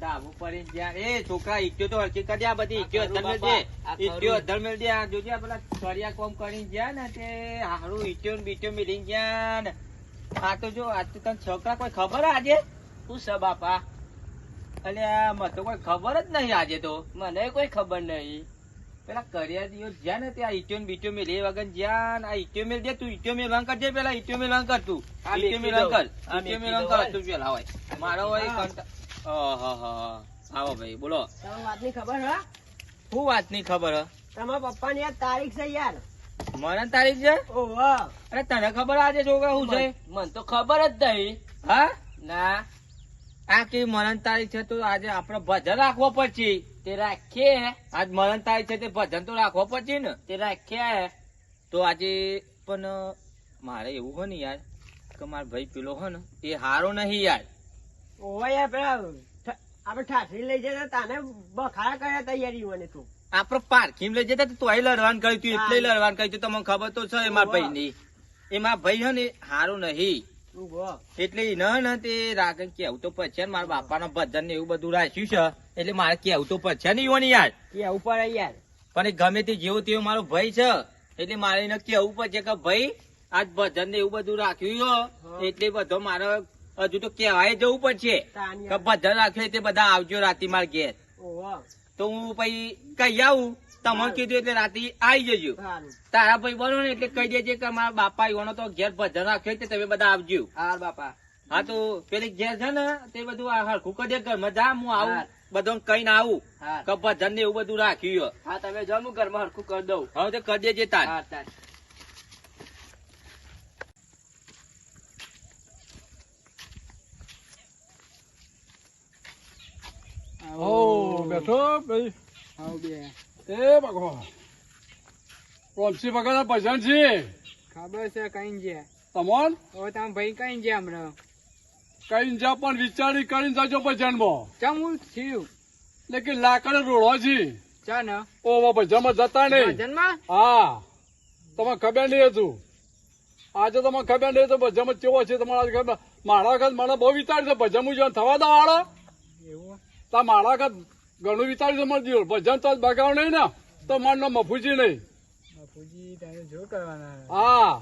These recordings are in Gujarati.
ડાબુ પડી જ્યાં એ છોકરા ઈટ્યો તો હરખી કરી આ બધી ઈટ્યો ખરું અધર મેલ બાપા, દે આ ખરું. ઈટ્યો અધર મેલ દે આ જોજે પેલા સળિયા કોમ કરી ગયા ને તે હારું ઈટ્યો ને બીટ્યો મિલી ગયા ને. આ તો જો આ તો તને છોકરા કોઈ ખબર આજે? શું છે બાપા? અલ્યા મને તો કોઈ ખબર જ નહીં આજે તો. મને કોઈ ખબર નહીં. પેલા કર્યા દિવસ જ્યાં ને ત્યાં ઇટ્યો બીટ્યો મેલ એ વગર જ્યાં આ ઇટ્યો મેલ દે તું ઇટ્યો મેલ કરજે પેલા ઇટ્યો મેલ કર તું. ઇટ્યો મેલ કર મેકી મેલ કર તું પેલા હોય. મારો હોય. આવો ભાઈ બોલો. તમે વાતની ખબર હા? શું વાતની ખબર હ? તમારા પપ્પા ની તારીખ છે યાર. મરણ તારીખ છે? ઓહો. અરે તને ખબર આજે છોકરા શું છે? મને તો ખબર જ નહીં. હા? ના. આ કે મરણ તારીખ છે તો આજે આપણે ભજન રાખવો પડશે. તે રાખીએ. આજ મરણ તારીખ છે તે ભજન તો રાખવો પડશે ને. તે રાખીએ. તો આજે પણ મારે એવું હોય ને યાર કે મારો ભાઈ પેલો હોય ને એ હારો નહીં યાર. ઓહો પેલા આપણે ઠાઠરી લઈ જતા તાને બખાડા કર્યા તૈયારી મને તું. આપડે પારખીમ લઈ જતા તો અહીં લડવાનું કર્યું તું એટલે લડવાનું કર્યું તું તમને ખબર તો છે એ મારા ભાઈ ની એ ભાઈ હે ને હારો નહીં. એટલે ન ને તે રાગે કેવું તો પછી મારા બાપાના ભજન ને એવું બધું રાખ્યું છે. એટલે મારે કેવું તો પછી નહીં હોય ને યાર. કેવું પડે યાર? પણ એ ગમે તે જેવો તેવો મારો ભાઈ છે. એટલે મારે એને કેવું પડશે કે ભાઈ આજ ભજન ને એવું બધું રાખ્યું છે. એટલે બધો મારે હજુ તો કેવાય જવું પડશે કે યાર. ભજન તે બધા આવજો રાતે માર ઘેર. તો હું પછી કહી આવું? તમને કીધું એટલે રાતે આવી જજો. તારા ભાઈ બોલો ને એટલે કહી દેજે કે મારા બાપા એવાનો તો ઘેર ભજન રાખ્યો છે તમે બધા આવજો. હાર બાપા. હા તો પેલી ઘેર છે ને તે બધું હરખું કરી ઘરમાં જા હું આવું. હા. બધો કઈ ના આવું. હા કે ભજન ને એવું બધું રાખ્યું. હા તમે જાઓ હું ઘરમાં હરખું કરી દઉં. હવે તો કરી દેજે તાર. ઓ બેઠો ભાઈ. એ ભગવાન રોમસી ભગવાન ભજન છે. ખબર છે કઈ છે? તમોન? હવે તમે ભાઈ કઈ છે હમણાં? કઈ જા પણ વિચારી કરીને જજો ભજનમાં. ચમ હું થયું? લેકિન લાકડ રોડો છે. ચા ને ઓ ભજનમાં જતા નહીં. ભજનમાં? હા. તમે ખબર નહીં હતું આજે તમે ખબર નહીં તો ભજનમાં કેવો છે તમારા મારા વખત મને બહુ વિચાર છે ભજન મુજબ થવા દો વાળો એવું? તા મારા વખત ઘણું વિચાર્યું છે મને ભજન તો બગાવ નહીં ને. તો મન નો મફુજી નહીં જો કરવાના. હા.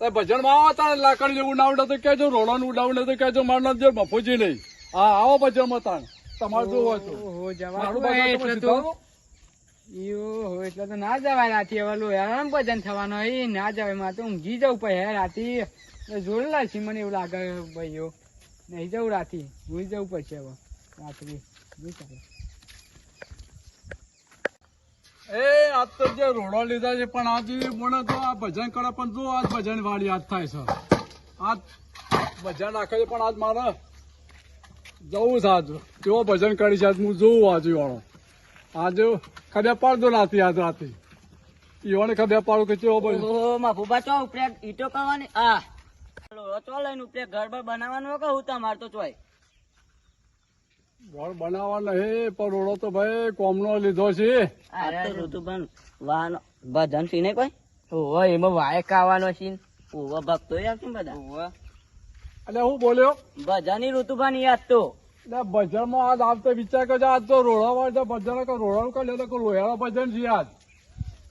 તો ભજનમાં આવો તારે લાકડી જેવું ઉડાવડે તો કહેજો રોડો ઉડાવડે તો કહેજો મારું નામ દેવ મફુજી નહીં. હા આવો ભજનમાં તાણ. તમારે જોવો હોય તો મારું એટલે તો ઈયો એટલે તો ના જવાય રાતે હવે હેરાન ભજન થવાનું એ ના જવાય. માં તો ઊંઘી જવું હે રાતે. જોડેલા છે મને એવું લાગે ભાઈઓ. નહીં જવું રાતે. ભૂલી જવું પછી હવે. રાત્રે. એ, આજ તો જે રોડો લીધા છે, પણ આજે મને તો આ ભજન કરે, પણ જો આજ ભજન વાળી યાદ થાય છે. ભજન રાખે છે, પણ આજ મારે જવું છે આજ. કેવો ભજન કરી છે, આજ હું જોઉં આજુ વાળો આજે ખબર પાડતો નાતી આજ રાતે. ઈવાને ખબર પાડું કે કેવો ભજન. ઓહો ચો ઉપરે ઈટો કરવાની? આ. લોહો ચો લઈને ઘર બર બનાવવાનું કહું તમારે તો ચોય? ઘર બનાવવા નહીં પણ રોડો તો ભાઈ કોમનો લીધો છે. અરે ઋતુબન વાહન ભજન છે ને કોઈ? ઓહો એમાં વાયક આવવાનો છે ઓહો ભક્તો આવશે ને બધા? ઓહો. એટલે હું બોલ્યો ભજન ઋતુબન યાદ તો. એટલે ભજનમાં આજ આવતો વિચાર કરજો આજ તો રોડા વાળા ભજન રોડા રોડાનું કરી લે તો લોયાળા ભજન છે આજ.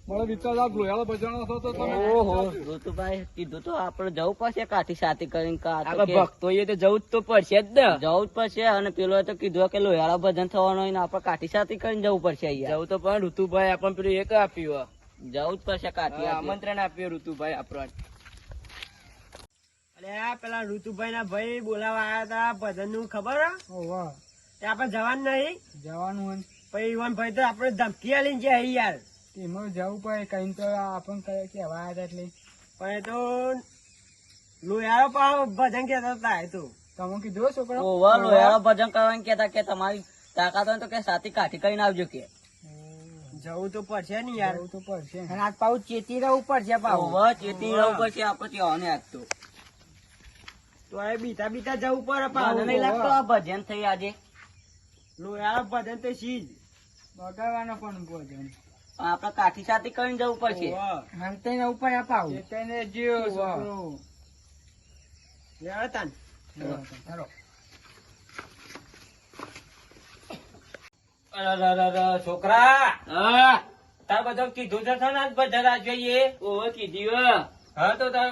મને વિચાર આ લોયાળા ભજન હતો તો તમે ઓહો ઋતુભાઈ કીધું તો આપણે જવું પડશે કાઠી સાથે કરીને કા તો ભક્તો એ તો જવું જ તો પડશે જ ને. જવું જ પડશે અને પેલો તો કીધું કે લોયાળો ભજન થવાનો હોય ને આપણે કાઠી સાથે કરીને જવું પડશે અહીંયા. જવું તો પણ ઋતુભાઈ આપણને પેલું એક આપ્યું જવું જ પડશે કાઠી આમંત્રણ આપ્યું ઋતુભાઈ આપણને અરે પેલા ઋતુભાઈ ના ભાઈ બોલાવા આવ્યા હતા ભજનનું ખબર આપણે જવાનું નહીં? જવાનું હોય પછી ઈવન ભાઈ તો આપણે ધમકી આલી છે અહીં યાર. એમાં જવું પડે કઈ તો આપણ કહે કે હવા એટલે. પણ તો લોયારો પણ ભજન કેતા હતા એ તો. તમે કીધું છોકરા ઓહો લોહાળા ભજન કરવાનું કેતા કે તમારી તાકાત હોય તો કે સાથે કાઠી કરીને આવજો કે. જવું તો પડશે ને યાર. જવું તો પડશે. અને આજ પાછું ચેતી રહેવું પડશે પાછું ઓહો ચેતી રહેવું પડશે આપણે ત્યાં આજ તો. તો હવે બીતા બીતા જવું પડે મને નહીં લાગતો આ ભજન થઈ આજે. લોયારો ભજન તો સીજ બગાડવાનો પણ ભોજન. આપણે કાઠી સાથે કરીને જવું પડશે. હંતે ઉપર અપાવું. જીવ. છોકરો. તાર બધું કીધું છે ને આજ જોઈએ. ઓહો કીધું હા તો તાર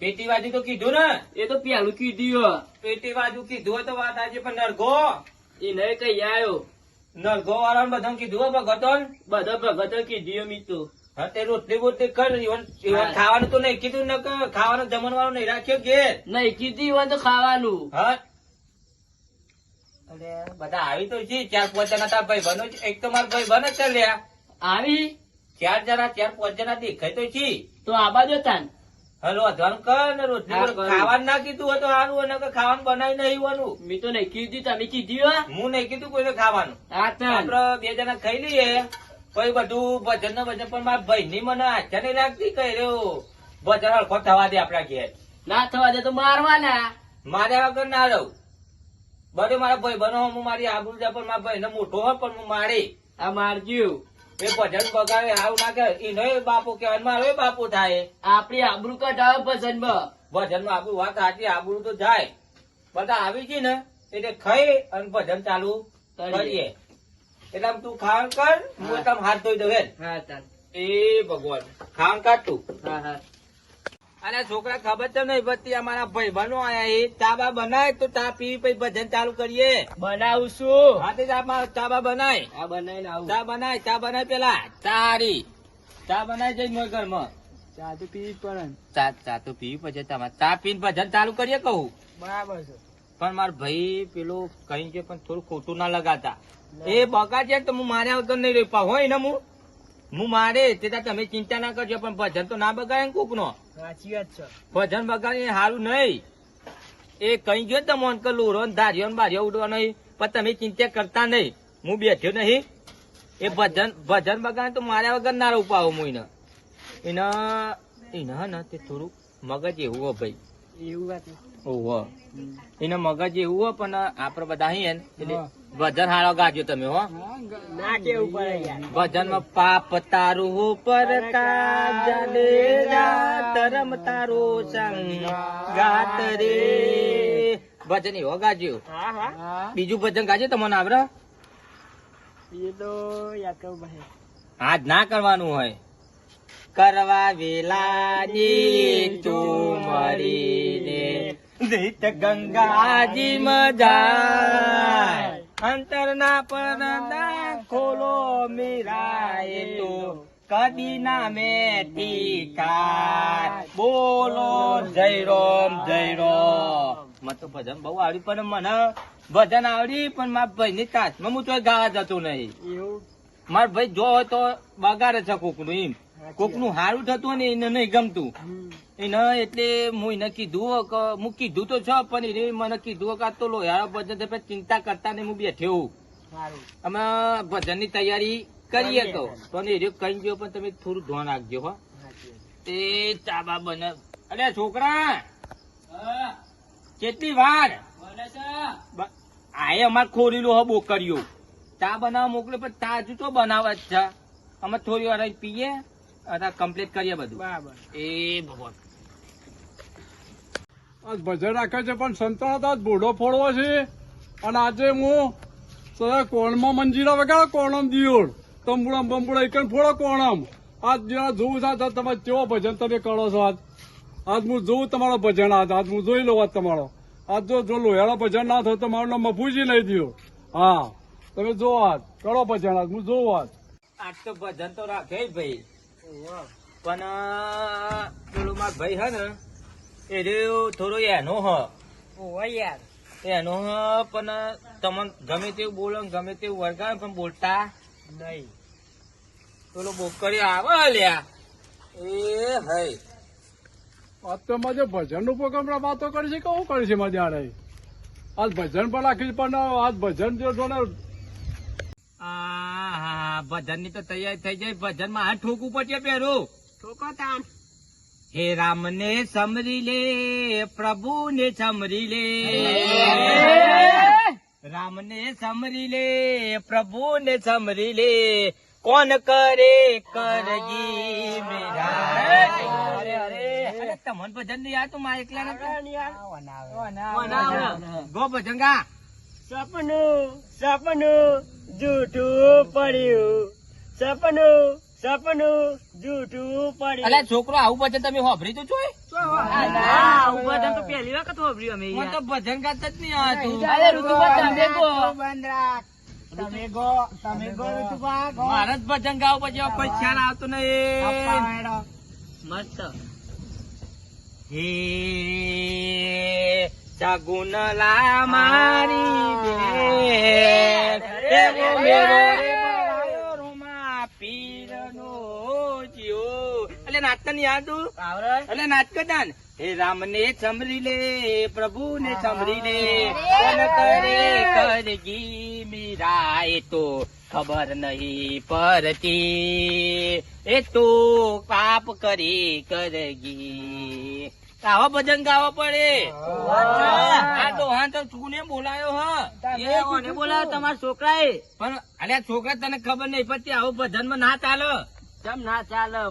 પેટી બાજુ તો કીધું ને? એ તો પેલું કીધું પેટી બાજુ કીધું તો વાત આજે પણ નરગો એ નહીં કઈ આવ્યો નરગો વાળાને બધાને કીધું હોય બધા ભગતો કીધું મી તો. હા તે રોટલી બોટલી કર. ખાવાનું તો નહીં કીધું ને ખાવાનું જમણવાનું નહીં રાખ્યો ઘેર નહીં કીધું હોય તો ખાવાનું. હા. બધા આવી તો છે ચાર પાંચ જણા તાર ભાઈ બનો એક તો મારા ભાઈ બનો ચાલ્યા આવી? ચાર જણા ચાર પાંચ જણા દેખાય તો છે. તો આબા જો તાન હલો ધન કર ને રોટલી. ખાવાનું ના કીધું હતો સારું હોય ખાવાનું બનાવી નહીં હોવાનું. મી તો નહીં કીધું તમે કીધું હું? નહીં કીધું કોઈને ખાવાનું. આપડે બે જણા ખાઈ લઈએ. પછી બધું ભજન નો ભજન પણ મારા ભાઈ ની મને આછા નહીં લાગતી કઈ રહ્યો. ભજન હળખો થવા દે આપડા ઘેર. ના થવા દે તો મારવાના. માર્યા વગર ના રહું. બધું મારા ભાઈ બનો હું મારી આબરૂ જાય પણ મારા ભાઈ ને મોટો હોય પણ હું મારી. આ મારજો એ ભજન બગાડે હાવ નાખે એનો બાપુ કહેવાય મારો બાપુ થાય. આપડી આબરૂ કઢાવે પસંદ ભજનમાં આપણું વાત સાચી આબરૂ તો જાય. બધા આવી ગઈ ને એટલે ખાઈ અને ભજન ચાલુ કરીએ. એટલે આમ તું ખાણ કર હું તમ હાથ ધોઈ દઉં હે હા એ ભગવાન. ખાણ કાઢ તું. હા હા. અને છોકરા ખબર તો નહીં પડતી અમારા ભાઈ બનો આયા એ ચાબા બનાય તો ચા પી પછી ભજન ચાલુ કરીએ. બનાવું છું હા તે ચાબા બનાય આ બનાય. ચા બનાય ચા બનાય પેલા. ચારી. ચા બનાય જઈ મોર ઘરમાં. ચા તો પીવી પડે ચા ચા તો પીવી પછી તમારે ચા પીને ભજન ચાલુ કરીએ કહું. બરાબર છે. પણ માર ભાઈ પેલું કઈ છે પણ થોડું ખોટું ના લગાતા એ બગાડે તો હું માર્યા આવતો નહીં રહી હોય ને હું. હું મારે તે તમે ચિંતા ના કરજો પણ ભજન તો ના બગાડે ને કોક નો સાચી વાત છે. ભજન એ સારું નહીં. એ કઈ ગયો તો મોન કે લોરો ધાર્યો ને બાર્યો ઉડવા નહીં. પણ તમે ચિંતા કરતા નહીં. હું બેઠ્યો નહીં. એ ભજન ભજન બગાડે તો માર્યા વગર ના રહું પાઉં હું એને. એના એના ને તે થોડું મગજ એવું હો ભાઈ. એવું વાત ઓહો. એના મગજ એવું હો પણ આપડે બધા અહીં એટલે. ભજન હારો ગાજો તમે હો. ના કેવું પડે યાર. ભજનમાં પાપ તારું પર કાજલે ધરમ તારો સંગ ગાત રે. ભજન એવો ગાજો બીજું ભજન ગાજો તમને આવડે? એ તો યાદ કરવું પડે આજ ના કરવાનું હોય. કરવા વેલાની તું મરીને દીત ગંગાજી મજાય. અંતરના પડદા ખોલો મીરાય તો કદી ના મેથી બોલો જય રોમ જય રોમ. મને તો ભજન બહુ આવડ્યું પણ મને ભજન આવડી પણ મારા ભાઈ ની તાસ હું તો ગાવા જતો નહીં. મારા ભાઈ જો હોય તો બગાડે છે કોકનું એમ. કોકનું હારું થતું ને એને નહીં ગમતું. એને એટલે હું એને કીધું કે હું કીધું તો છે પણ એને મને કીધું કે તો લોહારો ભજન ચિંતા કરતા ને હું બેઠ્યો અમે ભજનની ભજનની તૈયારી કરીએ તો. પણ એ કઈ ગયો પણ તમે થોડું ધોન રાખજો હો. તે ચાબા બને. અરે છોકરા કેટલી વાર? બ- અમારે અમાર લો હો બોકરીઓ. ચા બનાવવા મોકલે પણ તાજું તો બનાવે જ છે. અમે થોડી વાર પીએ. અને કમ્પ્લીટ કરીએ બધું. બરાબર. એ ભગવાન. આજ ભજન રાખે છે પણ સંતાન હતા બુઢો ફોડવો છે. અને આજે હું કોણમાં મંજીરા વગાડો કોણમ દિયોળ તંબુડા બંબુડા એક ફોડો કોણમ. આજ જરા જોવું સાથે તમે કેવો ભજન તમે કરો છો આજ. આજ હું જોઉં તમારો ભજન આજ. આજ હું જોઈ લઉં આજ તમારો. આજ જો જો લોહેડો ભજન ના થયો તો મારું નામ મફુજી નહીં દો હા. તમે જો આજ. કરો ભજન આજ. હું જોઉં આજ. આજ તો ભજન તો રાખે ભાઈ. પણ પેલો માર ભાઈ હે ને એ રહ્યો થોડો એનો હ. યાર. એનો હ પણ તમને ગમે તેવું બોલો ને ગમે તેવું વર્ગાવે પણ બોલતા નહીં. પેલો બોકરી આવે લ્યા. એ હઈ આજ તો મારે ભજનનું પ્રોગ્રામ વાતો કરી છે કે કરી છે મજા આરે આજ ભજન પણ રાખી પણ આજ ભજન જો ને આ ભજનની તો તૈયારી થઈ જાય. ભજનમાં હાથ ઠોકવું પડશે પેરું ઠોકો તાન હે રામ ને સમરી લે પ્રભુ ને સમરી લે. રામ ને સમરી લે પ્રભુ ને સમરી લે. કોણ કરે કરગી મેરા? અરે અરે. અરે ભજન નહીં આ તો માં એકલા ગો ભજન ગા સપનું સપનું જૂઠું પડ્યું. સપનું સપનું જૂઠું પડ્યું. અલ્યા છોકરો આવું ભજન તમે હોભરી તો જોઈ? તો પહેલી વખત હોભર્યું અમે મને તો ભજન ગાતા જ નહીં આવતું અરે ઋતુભા તમે કહો. તમે ગો. તમે ગો ઋતુભા ગો મારે જ ભજન ગાવ પછી કોઈ ખ્યાલ આવતો નહીં. મસ્ત. હે સગુનલા મારી એવો મેરો રે રૂમા પીરનો જીઓ એટલે એટલે હે રામ ને સમરી લે પ્રભુ ને સમરી લે. કોણ કરે કરગી મીરા એ તો ખબર નહીં પડતી. એ તો પાપ કરી કરગી આવા ભજન ગાવા પડે. આ તો હા તો તું બોલાયો હા. કોને બોલાયો તમારા છોકરાએ? પણ અલ્યા છોકરા તને ખબર નહીં પછી આવું ભજનમાં ના ચાલે. કેમ ના ચાલે?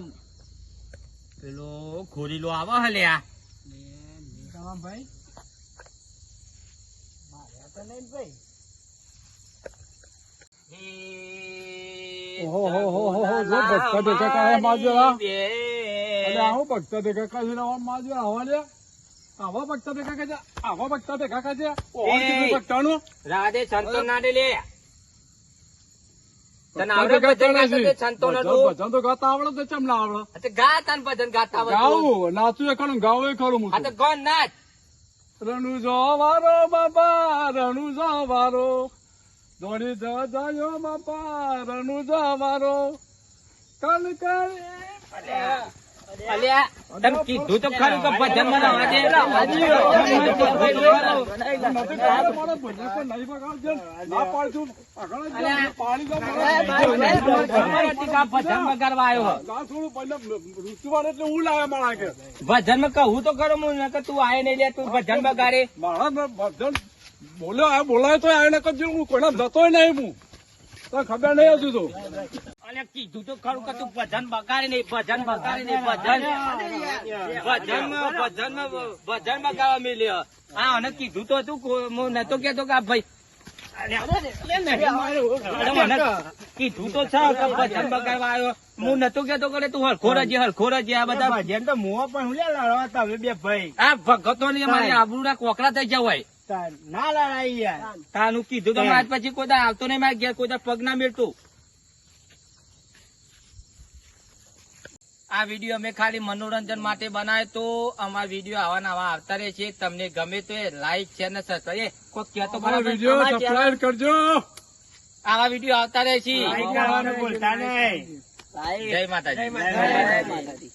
પેલો ખોરીલો આવે હલ્યા. ભાઈ. ભાઈ હો, હો, હો, હો, જો ભક્ત દેખા કાંઈ માજરા. અને આવું ભક્ત દેખા કાજે આવા માજે આવા લે. આવા ભક્ત દેખા કાજે આવા ભક્ત દેખા કાજે. ઓહો કેટલું ભક્તાનું રાધે સંતો ના ડે લે. તને આવડે ભજન ગાતા સંતો નો ભજન ભજન તો ગાતા આવડે તો ચમ ના આવડે? તો ગા તને ભજન ગાતા આવડતું. ગાવું નાચું એ ખરું ગાવું એ ખરું હું આ તો ગોન નાચ. રણુ જો વારો બાપા રણુ જો વારો દોડી જ જાયો બાપા રણુ જો વારો કાલ કાલ ભજનમાં કહું તો ખરો હું નકર તું આય નહીં લે, તું ભજનમાં ભજન બોલ્યો બોલાય તો આને કરજો હું કોઈને જતો નહીં હું તને ખબર નહીં હજુ તો. અને કીધું તો ખરું કે તું ભજન બગાડી નહીં ભજન બગાડી નહીં ભજન. ભજન ભજન ભજન બગાડવા મેલ્યો. હા અને કીધું તો તું હું નતો કેતો કે ભાઈ કીધું તો છે કે ભજન બગાડવા આવ્યો. હું નતો કેતો કરે તું હલખો રજે હલખો રજે આ બધા ભજન તો મુઓ પણ હું લડવા તમે બે ભાઈ. આ ભગતો ની અમારી આબરૂના કોકરા થઈ જવાય ના લડાઈ યાર. તાનું કીધું તો આજ પછી કોઈ આવતો નહીં મારા ઘેર કોઈ પગ ના મેળતું. આ વીડિયો અમે ખાલી મનોરંજન માટે બનાવ્યો તો અમારા વીડિયો આવા નવા આવતા રહે છે. તમને ગમે તો લાઈક છે ને સબસ્ક્રાઈબ કોઈ કહેતો સબસ્ક્રાઈબ કરજો. આવા વીડિયો આવતા રહે છે. લાઈક કરવાનું ભૂલતા નહીં. જય માતાજી. જય માતાજી.